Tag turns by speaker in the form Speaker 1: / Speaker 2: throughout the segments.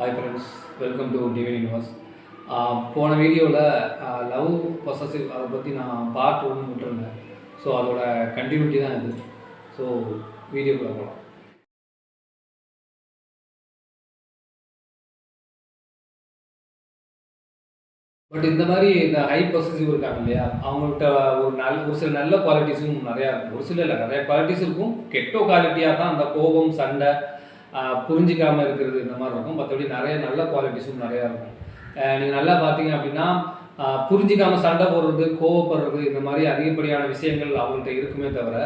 Speaker 1: Hi friends welcome to divine universe போன வீடியோவில் love possessive அதை பற்றி நான் பார்ட் ஒன்று விட்டுருந்தேன். ஸோ அதோட கண்டினியூட்டி தான் இது. ஸோ வீடியோக்குள்ளே போகலாம் பட் இந்த மாதிரி இந்த ஹை பொசசிவ் இருக்காங்க இல்லையா அவங்கள்ட்ட ஒரு நல்ல ஒரு சில நல்ல குவாலிட்டிஸும் நிறையா இருக்கும் ஒரு சில இல்லை நிறைய குவாலிட்டிஸ் இருக்கும். கெட்ட குவாலிட்டியாக தான் அந்த கோபம் சண்டை புரிஞ்சிக்காமல் இருக்கிறது இந்த மாதிரி இருக்கும். மற்றபடி நிறைய நல்ல குவாலிட்டிஸும் நிறையா இருக்கும். நீங்கள் நல்லா பார்த்தீங்க அப்படின்னா புரிஞ்சிக்காமல் சண்டை போடுறது கோவப்படுறது இந்த மாதிரி அதிகப்படியான விஷயங்கள் அவங்கள்ட்ட இருக்குமே தவிர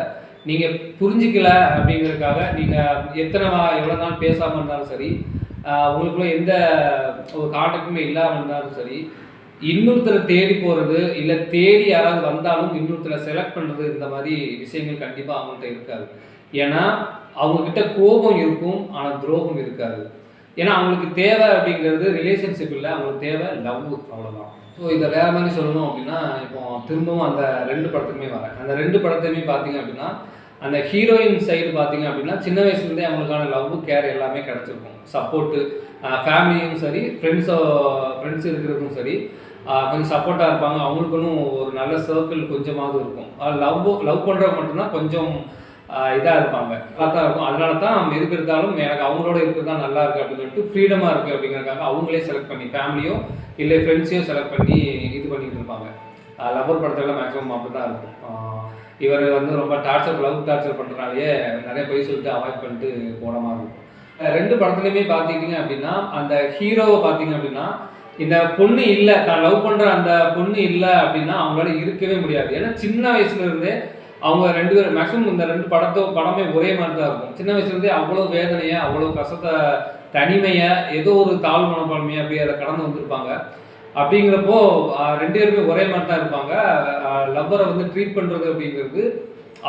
Speaker 1: நீங்கள் புரிஞ்சிக்கல அப்படிங்கிறதுக்காக நீங்கள் எத்தனை எவ்வளோ நாள் பேசாமல் இருந்தாலும் சரி உங்களுக்குள்ள எந்த ஒரு கான்டாக்டுமே இல்லாமல் இருந்தாலும் சரி இன்னொருத்தரை தேடி போகிறது இல்லை தேடி யாராவது வந்தாலும் இன்னொருத்தரை செலக்ட் பண்ணுறது இந்த மாதிரி விஷயங்கள் கண்டிப்பாக அவங்கள்ட்ட இருக்காது. ஏன்னா அவங்கக்கிட்ட கோபம் இருக்கும் ஆனால் துரோகம் இருக்காது. ஏன்னா அவங்களுக்கு தேவை அப்படிங்கிறது ரிலேஷன்ஷிப் இல்லை அவங்களுக்கு தேவை லவ் அவ்வளோதான் ஸோ இதை வேறு மாதிரி சொல்லணும் அப்படின்னா இப்போ திரும்பவும் அந்த ரெண்டு படத்துக்குமே வரேன். அந்த ரெண்டு படத்தையுமே பார்த்தீங்க அப்படின்னா அந்த ஹீரோயின் சைடு பார்த்தீங்க அப்படின்னா சின்ன வயசுலேருந்தே அவங்களுக்கான லவ் கேர் எல்லாமே கிடச்சிருக்கும். சப்போர்ட்டு ஃபேமிலியும் சரி ஃப்ரெண்ட்ஸோ ஃப்ரெண்ட்ஸ் இருக்கிறதும் சரி கொஞ்சம் சப்போர்ட்டாக இருப்பாங்க. அவங்களுக்குன்னு ஒரு நல்ல சர்க்கிள் கொஞ்சமாவது இருக்கும். லவ் லவ் பண்ணுறவங்க மட்டும்தான் கொஞ்சம் இதாக இருப்பாங்க. பார்த்தா இருக்கும். அதனால தான் எதுக்கு இருந்தாலும் எனக்கு அவங்களோட இருக்கிறது தான் நல்லா இருக்குது அப்படின்னு சொல்லிட்டு ஃப்ரீடமாக இருக்குது அப்படிங்கிறதுக்காக அவங்களே செலக்ட் பண்ணி ஃபேமிலியோ இல்லை ஃப்ரெண்ட்ஸையும் செலக்ட் பண்ணி இது பண்ணிட்டு இருப்பாங்க. லவர் படத்தில் மேக்ஸிமம் அப்படி தான் இருக்கும். இவர் வந்து ரொம்ப டார்ச்சர் லவ் டார்ச்சர் பண்ணுறனாலேயே நிறைய பொய் சொல்லிட்டு அவாய்ட் பண்ணிட்டு போன மாதிரி இருக்கும். ரெண்டு படத்துலையுமே பார்த்துக்கிட்டிங்க அப்படின்னா அந்த ஹீரோவை பார்த்தீங்க அப்படின்னா இந்த பொண்ணு இல்லை தான் லவ் பண்ணுற அந்த பொண்ணு இல்லை அப்படின்னா அவங்களால இருக்கவே முடியாது. ஏன்னா சின்ன வயசுலேருந்தே அவங்க ரெண்டு பேரும் மேக்ஸிமம் இந்த ரெண்டு படத்தோ படமே ஒரே மாதிரி தான் இருக்கும். சின்ன வயசுலேருந்தே அவ்வளோ வேதனையை அவ்வளோ கஷ்டத்தை தனிமையை ஏதோ ஒரு தாழ் மனப்பான்மையை அப்படியே அதை கடந்து வந்திருப்பாங்க. அப்படிங்கிறப்போ ரெண்டு பேருமே ஒரே மாதிரி தான் இருப்பாங்க லவ்வரை வந்து ட்ரீட் பண்ணுறது அப்படிங்கிறது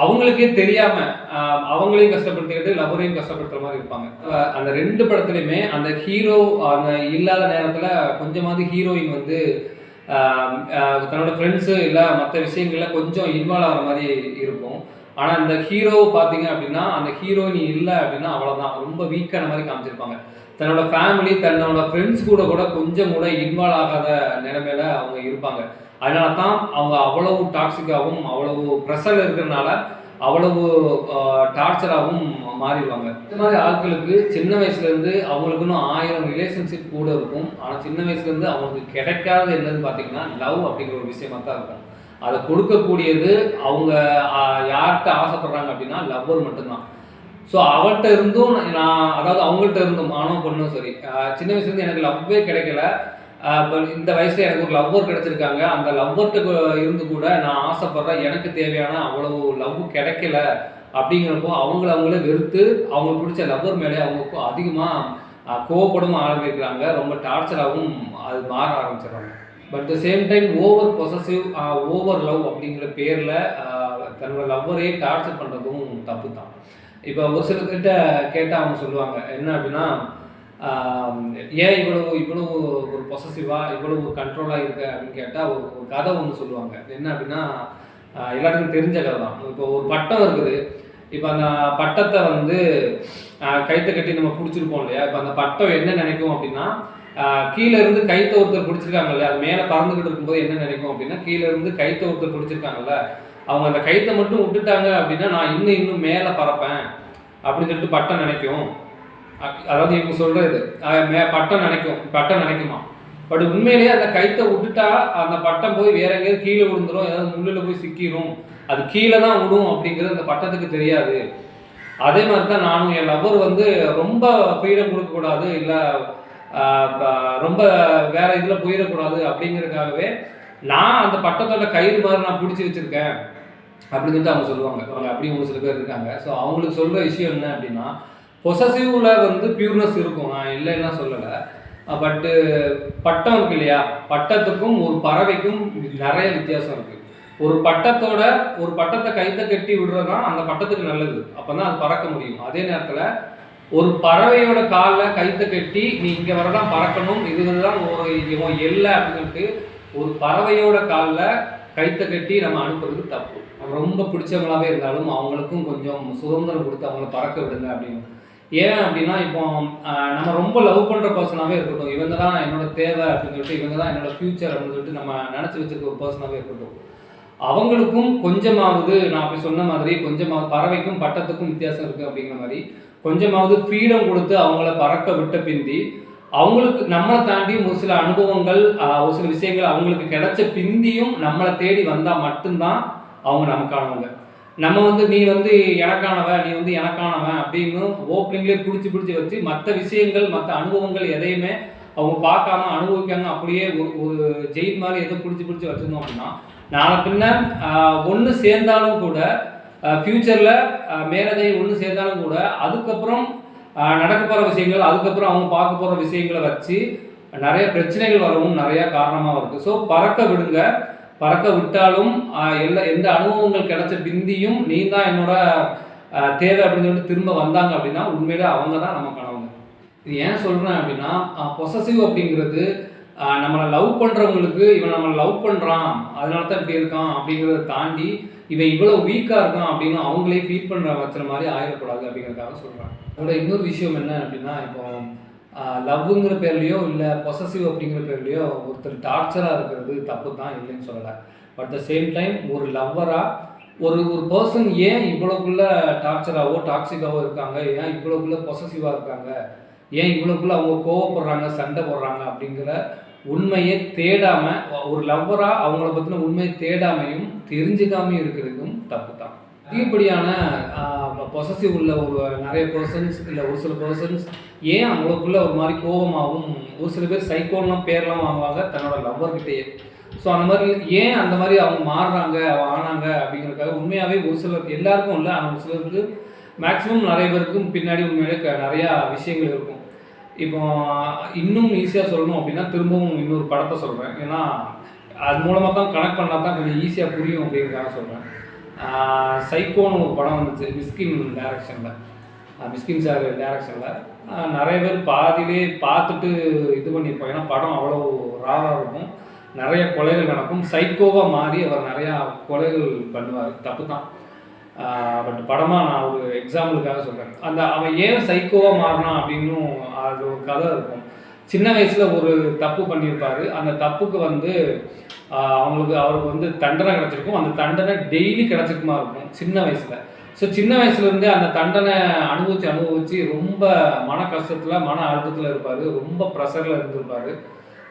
Speaker 1: அவங்களுக்கே தெரியாம அவங்களையும் கஷ்டப்படுத்திக்கிட்டு லவ்வரையும் கஷ்டப்படுத்துற மாதிரி இருப்பாங்க. அந்த ரெண்டு படத்துலையுமே அந்த ஹீரோ அந்த இல்லாத நேரத்துல கொஞ்சமாவது ஹீரோயின் வந்து தன்னோட ஃப்ரெண்ட்ஸு இல்லை மற்ற விஷயங்கள்ல கொஞ்சம் இன்வால்வ் ஆகிற மாதிரி இருக்கும். ஆனால் இந்த ஹீரோ பார்த்தீங்க அப்படின்னா அந்த ஹீரோயின் இல்லை அப்படின்னா அவ்வளோதான் ரொம்ப வீக்கான மாதிரி காமிச்சிருப்பாங்க. தன்னோட ஃபேமிலி தன்னோட ஃப்ரெண்ட்ஸ் கூட கூட கொஞ்சம் கூட இன்வால்வ் ஆகாத நிலைமையில அவங்க இருப்பாங்க. அதனால தான் அவங்க அவ்வளவு டாக்ஸிக்காகவும் அவ்வளவு ப்ரெஷர் இருக்கிறனால அவ்வளவு டார்ச்சராகவும் மாறிடுவாங்க. இந்த மாதிரி ஆட்களுக்கு சின்ன வயசுலேருந்து அவங்களுக்குன்னு ஆயிரம் ரிலேஷன்ஷிப் கூட இருக்கும். ஆனால் சின்ன வயசுலேருந்து அவங்களுக்கு கிடைக்காதது என்னன்னு பார்த்தீங்கன்னா லவ் அப்படிங்கிற ஒரு விஷயமா தான் இருக்கும். அதை கொடுக்கக்கூடியது அவங்க யார்கிட்ட ஆசைப்படுறாங்க அப்படின்னா லவ்வர் மட்டும்தான். ஸோ அவள்கிட்ட இருந்தும் நான் அதாவது அவங்கள்ட்ட இருந்தும் ஆணும் பொண்ணும் சரி சின்ன வயசுலேருந்து எனக்கு லவ்வே கிடைக்கல. இந்த வயசில் எனக்கு ஒரு லவ்வர் கிடச்சிருக்காங்க. அந்த லவ்வர்கிட்ட இருந்து கூட நான் ஆசைப்படுறேன். எனக்கு தேவையான அவ்வளவு லவ் கிடைக்கல அப்படிங்கிறப்போ அவங்கள அவங்கள வெறுத்து அவங்களுக்கு பிடிச்ச லவ்வர் மேலே அவங்க அதிகமாக கோவப்படவும் ஆரம்பிக்கிறாங்க. ரொம்ப டார்ச்சராகவும் அது மாற ஆரம்பிச்சிடுறாங்க. But the same time over possessive over love அப்படிங்கிற பேரில் தன்னோட லவ்வரையே டார்ச்சர் பண்ணுறதும் தப்பு தான் இப்போ ஒரு சில கிட்ட கேட்டால் அவங்க சொல்லுவாங்க என்ன அப்படின்னா ஏன் இவ்வளவு இவ்வளவு ஒரு பொசசிவாக இவ்வளவு கண்ட்ரோலாக இருக்க அப்படின்னு கேட்டால் ஒரு ஒரு கதை ஒன்று சொல்லுவாங்க. என்ன அப்படின்னா எல்லாத்துக்கும் தெரிஞ்ச கதை தான். இப்போ ஒரு பட்டம் இருக்குது. இப்போ அந்த பட்டத்தை வந்து கைத்தை கட்டி நம்ம பிடிச்சிருப்போம் இல்லையா? இப்போ அந்த பட்டம் என்ன நினைக்கும் அப்படின்னா கீழே இருந்து கைத்தை ஒருத்தர் பிடிச்சிருக்காங்கல்ல அது மேலே பறந்துக்கிட்டு இருக்கும்போது என்ன நினைக்கும் அப்படின்னா கீழே இருந்து கைத்தை ஒருத்தர் பிடிச்சிருக்காங்கல்ல அவங்க அந்த கைத்தை மட்டும் விட்டுட்டாங்க அப்படின்னா நான் இன்னும் இன்னும் மேலே பறப்பேன் அப்படின்னு சொல்லிட்டு பட்டம் நினைக்கும். அதாவது இவங்க சொல்கிறது பட்டம் நினைக்கும் பட்டம் நினைக்குமா பட் உண்மையிலேயே அந்த கைத்தை விட்டுட்டா அந்த பட்டம் போய் வேற எங்கேயாவது கீழே விழுந்துரும் ஏதாவது முள்ளில் போய் சிக்கிரும். அது கீழே தான் விடும் அப்படிங்கிறது அந்த பட்டத்துக்கு தெரியாது. அதே மாதிரி தான் நானும் என் லவர் வந்து ரொம்ப ஃப்ரீடம் கொடுக்கக்கூடாது இல்லை ரொம்ப வேற இதில் போயிடக்கூடாது அப்படிங்கிறதுக்காகவே நான் அந்த பட்டத்தோட கயிறு மாதிரி நான் பிடிச்சி வச்சுருக்கேன் அப்படின்னு சொல்லிட்டு அவங்க சொல்லுவாங்க. அவங்க அப்படி ஒரு சில பேர் இருக்காங்க. ஸோ அவங்களுக்கு சொல்கிற விஷயம் என்ன அப்படின்னா பொசசிவ்ல வந்து பியூர்னஸ் இருக்கும். நான் இல்லைன்னா சொல்லலை. பட்டு பட்டம் இருக்கு இல்லையா? பட்டத்துக்கும் ஒரு பறவைக்கும் நிறைய வித்தியாசம் இருக்கு. ஒரு பட்டத்தோட ஒரு பட்டத்தை கைத்த கட்டி விடுறது தான் அந்த பட்டத்துக்கு நல்லது. அப்போ தான் அது பறக்க முடியும். அதே நேரத்தில் ஒரு பறவையோட காலில் கைத்தை கட்டி நீ இங்கே வரதான் பறக்கணும் இதுதான் ஒரு இவன் எல்லை அப்படின்னு ஒரு பறவையோட காலில் கைத்தை கட்டி நம்ம அனுப்புறது தப்பு. ரொம்ப பிடிச்சவங்களாகவே இருந்தாலும் அவங்களுக்கும் கொஞ்சம் சுதந்திரம் கொடுத்து அவங்கள பறக்க விடுங்க அப்படின்னு. ஏன் அப்படின்னா இப்போ நம்ம ரொம்ப லவ் பண்ணுற பர்சனாகவே இருக்கட்டும். இவங்க தான் என்னோட தேவை அப்படின்னு சொல்லிட்டு இவங்க தான் என்னோட ஃப்யூச்சர் அப்படின்னு சொல்லிட்டு நம்ம நினச்சி வச்சிருக்க ஒரு பர்சனாகவே இருக்கட்டும். அவங்களுக்கும் கொஞ்சமாவது நான் அப்படி சொன்ன மாதிரி கொஞ்சமாவது பறவைக்கும் பட்டத்துக்கும் வித்தியாசம் இருக்குது அப்படிங்கிற மாதிரி கொஞ்சமாவது ஃப்ரீடம் கொடுத்து அவங்கள பறக்க விட்ட பிந்தி அவங்களுக்கு நம்மளை தாண்டி ஒரு சில அனுபவங்கள் ஒரு சில விஷயங்கள் அவங்களுக்கு கிடைச்ச பிந்தியும் நம்மளை தேடி வந்தால் மட்டும்தான் அவங்க நமக்கானவங்க. நம்ம வந்து நீ வந்து எனக்கானவன் நீ வந்து எனக்கானவன் அப்படின்னு ஓப்பனிங்லேயே பிடிச்சி பிடிச்சி வச்சு மற்ற விஷயங்கள் மற்ற அனுபவங்கள் எதையுமே அவங்க பார்க்காம அனுபவிக்காம அப்படியே ஒரு ஒரு ஜெயில் மாதிரி எதோ பிடிச்சி பிடிச்சி வச்சிருந்தோம் அப்படின்னா நாளை பின்ன ஒன்று சேர்ந்தாலும் கூட ஃப்யூச்சரில் மேரேஜை ஒன்று சேர்ந்தாலும் கூட அதுக்கப்புறம் நடக்க போகிற விஷயங்கள் அதுக்கப்புறம் அவங்க பார்க்க போகிற விஷயங்களை வச்சு நிறைய பிரச்சனைகள் வரவும் நிறையா காரணமாக இருக்குது ஸோ பறக்க விடுங்க. பறக்க விட்டாலும் எல்லா எந்த அனுபவங்கள் கிடைச்ச பிந்தியும் நீ தான் என்னோட தேவை அப்படின்னு சொல்லிட்டு திரும்ப வந்தாங்க அப்படின்னா உண்மையிலே அவங்க தான் நமக்கானவங்க இது ஏன் சொல்கிறேன் அப்படின்னா பொசசிவ் அப்படிங்கிறது நம்மளை லவ் பண்ணுறவங்களுக்கு இவன் நம்மளை லவ் பண்ணுறான் அதனால தான் இப்படி இருக்கான் அப்படிங்கிறத தாண்டி இவன் இவ்வளோ வீக்காக இருக்கான் அப்படின்னு அவங்களே ஃபீல் பண்ணுற வச்சுற மாதிரி ஆயிடக்கூடாது அப்படிங்கிறதுக்காக சொல்கிறேன் அதோட இன்னொரு விஷயம் என்ன அப்படின்னா இப்போ லவ்ங்கிற பேர்லையோ இல்லை பொசசிவ் அப்படிங்கிற பேர்லையோ ஒருத்தர் டார்ச்சராக இருக்கிறது தப்பு தான் இல்லைன்னு சொல்லலை. பட் த சேம் டைம் ஒரு லவ்வராக ஒரு ஒரு பர்சன் ஏன் இவ்வளோக்குள்ள டார்ச்சராகவோ டாக்ஸிக்காவோ இருக்காங்க? ஏன் இவ்வளோக்குள்ள பொசசிவாக இருக்காங்க? ஏன் இவ்வளோக்குள்ள அவங்க கோவப்படுறாங்க சண்டை போடுறாங்க அப்படிங்கிற உண்மையை தேடாம ஒரு லவ்வரா அவங்கள பத்தின உண்மையை தேடாமையும் தெரிஞ்சுக்காமையும் இருக்கிறதும் தப்பு தான் அதிகப்படியான பொசசிவ் உள்ள ஒரு நிறைய பர்சன்ஸ் இல்லை ஒரு சில பர்சன்ஸ் ஏன் அவங்களுக்குள்ள ஒரு மாதிரி கோபமாகவும் ஒரு சில பேர் சைக்கோன்லாம் பேர்லாம் வாங்குவாங்க தன்னோட லவ்வர்கிட்டயே ஸோ அந்த மாதிரி ஏன் அந்த மாதிரி அவங்க மாறுறாங்க அவங்க ஆனாங்க அப்படிங்கிறதுக்காக உண்மையாகவே ஒரு சிலர் எல்லாருக்கும் இல்லை ஆனால் ஒரு சிலருக்கு மேக்ஸிமம் நிறைய பேருக்கும் பின்னாடி உண்மையிலே நிறையா விஷயங்கள் இருக்கும். இப்போ இன்னும் ஈஸியாக சொல்லணும் அப்படின்னா திரும்பவும் இன்னொரு படத்தை சொல்கிறேன் ஏன்னா அது மூலமாக தான் கனெக்ட் பண்ணால் தான் கொஞ்சம் ஈஸியாக புரியும் அப்படிங்கிறதுக்காக சொல்கிறேன் சைக்கோன்னு ஒரு படம் வந்துச்சு மிஸ்கின் டைரக்ஷனில் மிஸ்கின் சார் டேரக்ஷனில் நிறைய பேர் பாதியிலே பார்த்துட்டு இது பண்ணியிருப்போம் ஏன்னா படம் அவ்வளோ ராவாக இருக்கும். நிறைய கொலைகள் நடக்கும். சைக்கோவாக மாறி அவர் நிறையா கொலைகள் பண்ணுவார். தப்பு தான். பட் படமாக நான் ஒரு எக்ஸாம்பிளுக்காக சொல்கிறேன் அந்த அவன் ஏன் சைக்கோவாக மாறினான் அப்படின்னும் அது ஒரு கதை இருக்கும். சின்ன வயசில் ஒரு தப்பு பண்ணியிருப்பார். அந்த தப்புக்கு வந்து அவங்களுக்கு அவருக்கு வந்து தண்டனை கிடச்சிருக்கும். அந்த தண்டனை டெய்லி கிடச்சிருக்குமா இருக்கும். சின்ன வயசில். ஸோ சின்ன வயசுலேருந்தே அந்த தண்டனை அனுபவித்து அனுபவித்து ரொம்ப மன கஷ்டத்தில் மன அழுத்தத்தில் இருப்பார். ரொம்ப ப்ரெஷரில் இருந்திருப்பார்.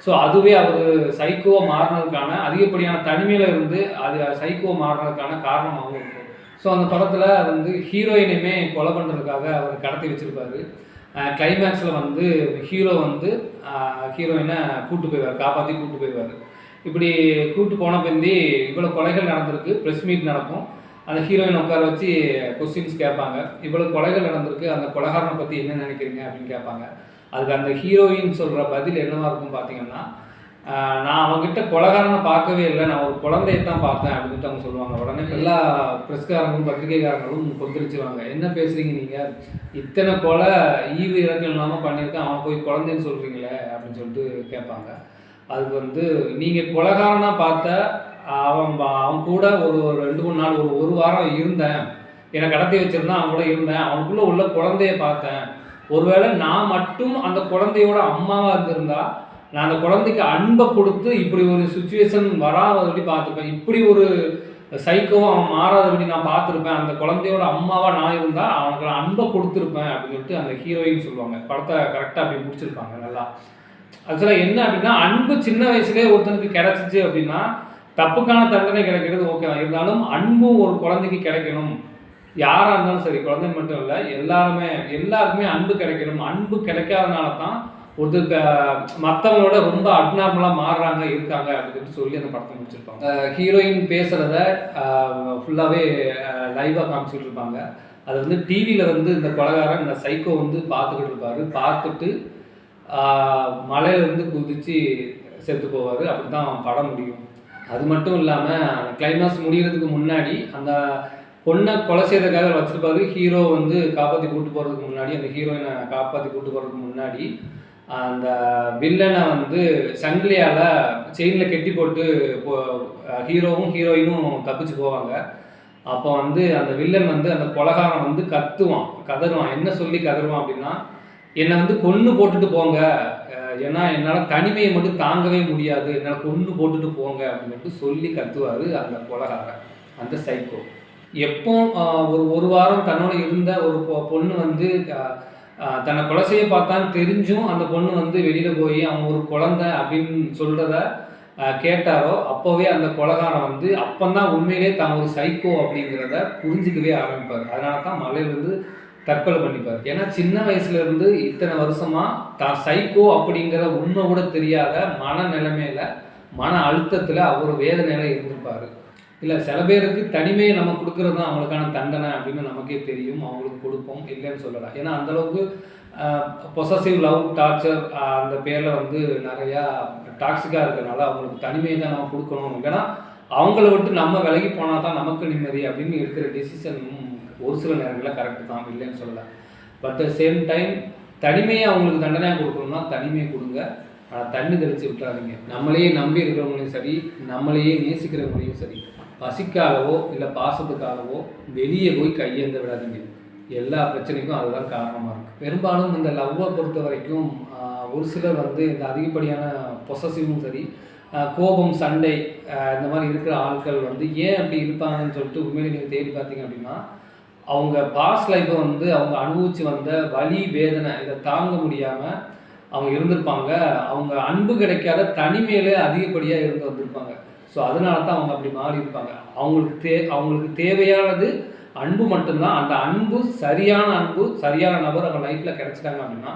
Speaker 1: ஸோ அதுவே அவர் சைக்கோவை மாறினதுக்கான அதிகப்படியான தனிமையில் இருந்து அது சைக்கோவை மாறினதுக்கான காரணமாகவும் இருக்கும். ஸோ அந்த படத்தில் வந்து ஹீரோயினையுமே கொலை பண்ணுறதுக்காக அவர் கடத்தி வச்சுருப்பாரு. கிளைமேக்ஸில் வந்து ஹீரோ வந்து ஹீரோயினை கூட்டு போயிடுவார் காப்பாற்றி கூட்டு போயிடுவார். இப்படி கூட்டு போன பிந்தி இவ்வளோ கொலைகள் நடந்திருக்கு ப்ரெஸ் மீட் நடக்கும். அந்த ஹீரோயின் உட்கார வச்சு கொஸ்டின்ஸ் கேட்பாங்க. இவ்வளோ கொலைகள் நடந்திருக்கு அந்த கொலைகாரனை பற்றி என்ன நினைக்கிறீங்க அப்படின்னு கேட்பாங்க. அதுக்கு அந்த ஹீரோயின் சொல்கிற பதில் என்னவா இருக்கும் பார்த்தீங்கன்னா நான் அவங்ககிட்ட கொலகாரனை பார்க்கவே இல்லை நான் ஒரு குழந்தையை தான் பார்த்தேன் அப்படின்ட்டு அவங்க சொல்லுவாங்க. உடனே எல்லா பிரஸ்காரங்களும் பத்திரிகைக்காரங்களும் கொந்தளிச்சுவாங்க என்ன பேசுறீங்க நீங்கள் இத்தனை கொலை ஈவு இறக்கம் இல்லாமல் பண்ணியிருக்கேன். அவன் போய் குழந்தைன்னு சொல்கிறீங்களே அப்படின்னு சொல்லிட்டு கேட்பாங்க. அதுக்கு வந்து நீங்கள் கொலகாரனாக பார்த்த அவன் அவன் கூட ஒரு ஒரு ரெண்டு மூணு நாள் ஒரு ஒரு வாரம் இருந்தேன். என்னை கடத்தி வச்சுருந்தான் அவன் கூட இருந்தேன். அவனுக்குள்ளே உள்ள குழந்தைய பார்த்தேன். ஒருவேளை நான் மட்டும் அந்த குழந்தையோட அம்மாவாக இருந்திருந்தா நான் அந்த குழந்தைக்கு அன்பை கொடுத்து இப்படி ஒரு சுச்சுவேஷன் வராதபடி பார்த்துருப்பேன். இப்படி ஒரு சைக்கோவும் அவன் மாறாதபடி நான் பார்த்துருப்பேன். அந்த குழந்தையோட அம்மாவாக நான் இருந்தால் அவனுக்கு நான் அன்பை கொடுத்துருப்பேன் அப்படின்னு சொல்லிட்டு அந்த ஹீரோயின் சொல்லுவாங்க. படத்தை கரெக்டாக அப்படி முடிச்சிருப்பாங்க நல்லா. ஆக்சுவலாக என்ன அப்படின்னா அன்பு சின்ன வயசுலேயே ஒருத்தனுக்கு கிடச்சிச்சு அப்படின்னா தப்புக்கான தண்டனை கிடைக்கிறது ஓகே தான். இருந்தாலும் அன்பும் ஒரு குழந்தைக்கு கிடைக்கணும். யாராக இருந்தாலும் சரி குழந்தை மட்டும் இல்லை எல்லாருமே எல்லாருக்குமே அன்பு கிடைக்கணும். அன்பு கிடைக்காதனால தான் ஒரு மற்றவங்களோட ரொம்ப அப்நார்மலாக மாறுறாங்க இருக்காங்க அப்படின்னு சொல்லி அந்த படத்தை முடிச்சிருப்பாங்க. ஹீரோயின் பேசுகிறத ஃபுல்லாகவே லைவாக காமிச்சிட்டு இருப்பாங்க. அது வந்து டிவியில் வந்து இந்த கொலகாரன் இந்த சைக்கோ வந்து பார்த்துக்கிட்டு இருப்பார். பார்த்துட்டு மலையிலேருந்து குதித்து செத்து போவார். அப்படி தான் படம் முடியும். அது மட்டும் இல்லாமல் அந்த கிளைமாக்ஸ் முடிகிறதுக்கு முன்னாடி அந்த பொண்ணை கொலை செய்யறதுக்காக வச்சிருப்பாரு. ஹீரோ வந்து காப்பாற்றி கூட்டு போகிறதுக்கு முன்னாடி அந்த ஹீரோயினை காப்பாற்றி கூட்டு போகிறதுக்கு முன்னாடி அந்த வில்லனை வந்து சங்கிலியால் செயினில் கெட்டி போட்டு ஹீரோவும் ஹீரோயினும் தப்பிச்சு போவாங்க. அப்போ வந்து அந்த வில்லன் வந்து அந்த கொலகாரம் வந்து கத்துவான் கதருவான் என்ன சொல்லி கதருவான் அப்படின்னா என்னை வந்து கொன்று போட்டுட்டு போங்க ஏன்னா என்னால் தனிமையை மட்டும் தாங்கவே முடியாது. என்னால் கொண்டு போட்டுட்டு போங்க அப்படின்னு சொல்லி கத்துவார் அந்த கொலகாரன் அந்த சைக்கோ எப்போ ஒரு ஒரு வாரம் தன்னோட இருந்த ஒரு பொ- பொண்ணு வந்து தன்னை கொலை செய்ய பார்த்தான்னு தெரிஞ்சும் அந்த பொண்ணு வந்து வெளியில் போய் அவன் ஒரு குழந்தை அப்படின்னு சொல்கிறத கேட்டாரோ அப்போவே அந்த கொலகாரன் வந்து அப்பந்தான் உண்மையிலே தான் ஒரு சைக்கோ அப்படிங்கிறத புரிஞ்சுக்கவே ஆரம்பிப்பார். அதனால தான் மலையிலேருந்து தற்கொலை பண்ணிப்பார். ஏன்னா சின்ன வயசுல இருந்து இத்தனை வருஷமா தான் சைக்கோ அப்படிங்கிற உண்மை கூட தெரியாத மன நிலைமையில மன அழுத்தத்துல அவர் வேதனையில இருந்திருப்பாரு. இல்லை சில பேருக்கு தனிமையை நம்ம கொடுக்கறது தான் அவங்களுக்கான தண்டனை அப்படின்னு நமக்கே தெரியும். அவங்களுக்கு கொடுப்போம். இல்லைன்னு சொல்லலாம் ஏன்னா அந்த அளவுக்கு பொசசிவ் லவ் டார்ச்சர் அந்த பேரில் வந்து நிறையா டாக்ஸிக்காக இருக்கிறனால அவங்களுக்கு தனிமையை தான் நம்ம கொடுக்கணும். ஏன்னா அவங்கள விட்டு நம்ம விலகி போனால் தான் நமக்கு நிம்மதி அப்படின்னு இருக்கிற டெசிஷன் ஒரு சில நேரங்களில் கரெக்டு தான் இல்லைன்னு சொல்லலை. பட் சேம் டைம் தனிமையை அவங்களுக்கு தண்டனையாக கொடுக்கணும்னா தனிமையை கொடுங்க. ஆனால் தண்ணி தெளித்து விட்டுறாதீங்க. நம்மளையே நம்பி இருக்கிறவங்களையும் சரி நம்மளையே நேசிக்கிறவங்களையும் சரி பசிக்காகவோ இல்லை பாசத்துக்காகவோ வெளியே போய் கையேந்த விடாதீங்க. எல்லா பிரச்சனைக்கும் அதுதான் காரணமாக இருக்குது பெரும்பாலும் இந்த லவ்வை பொறுத்த வரைக்கும் ஒரு சிலர் வந்து இந்த அதிகப்படியான பொசசிவும் சரி கோபம் சண்டை இந்த மாதிரி இருக்கிற ஆட்கள் வந்து ஏன் அப்படி இருப்பாங்கன்னு சொல்லிட்டு உண்மையிலே நீங்கள் தேடி பார்த்தீங்க அப்படின்னா அவங்க பாஸ்ட் லைஃப்பை வந்து அவங்க அனுபவித்து வந்த வலி வேதனை இதை தாங்க முடியாமல் அவங்க இருந்திருப்பாங்க. அவங்க அன்பு கிடைக்காத தனிமையிலே அதிகப்படியாக இருந்து வந்திருப்பாங்க. ஸோ அதனால தான் அவங்க அப்படி மாறி இருப்பாங்க. அவங்களுக்கு தே அவங்களுக்கு தேவையானது அன்பு மட்டும்தான். அந்த அன்பு சரியான அன்பு சரியான நபர் அவங்க லைஃப்பில் கிடைச்சிட்டாங்க அப்படின்னா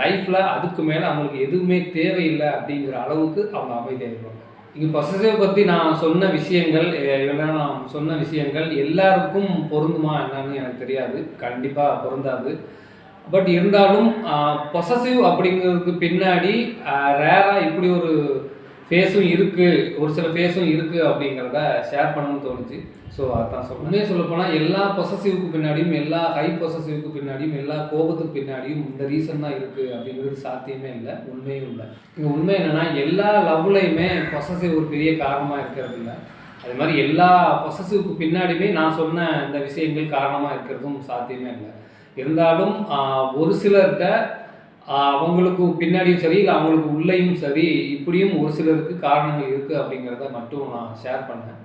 Speaker 1: லைஃப்பில் அதுக்கு மேலே அவங்களுக்கு எதுவுமே தேவையில்லை அப்படிங்கிற அளவுக்கு அவங்க அமைதியாகிடுவாங்க. இங்கே பொசசிவ் பற்றி நான் சொன்ன விஷயங்கள் எ- இதெல்லாம் நான் சொன்ன விஷயங்கள் எல்லாருக்கும் பொருந்துமா என்னன்னு எனக்கு தெரியாது. கண்டிப்பாக பொருந்தாது. பட் இருந்தாலும் பொசசிவ் அப்படிங்கிறதுக்கு பின்னாடி ரேராக இப்படி ஒரு ஃபேஸும் இருக்குது ஒரு சில ஃபேஸும் இருக்குது அப்படிங்கிறத ஷேர் பண்ணணும்னு தோணுச்சு. ஸோ அதான் சொல்ல உண்மையை சொல்லப்போனால் எல்லா பொசசிவ்க்கு பின்னாடியும் எல்லா ஹை பொசசிவ்க்கு பின்னாடியும் எல்லா கோபத்துக்கு பின்னாடியும் இந்த ரீசன் தான் இருக்குது அப்படிங்கிறது சாத்தியமே இல்லை. உண்மையும் இல்லை. இங்கே உண்மை என்னென்னா எல்லா லவ்லையுமே பொசசிவ் ஒரு பெரிய காரணமாக இருக்கிறது இல்லை. அது மாதிரி எல்லா பொசசிவ்க்கு பின்னாடியுமே நான் சொன்ன இந்த விஷயங்கள் காரணமாக இருக்கிறதும் சாத்தியமே இல்லை. இருந்தாலும் ஒரு சிலர்கிட்ட அவங்களுக்கு பின்னாடியும் சரி இல்லை அவங்களுக்கு உள்ளேயும் சரி இப்படியும் ஒரு சிலருக்கு காரணங்கள் இருக்குது அப்படிங்கிறத மட்டும் நான் ஷேர் பண்ணேன்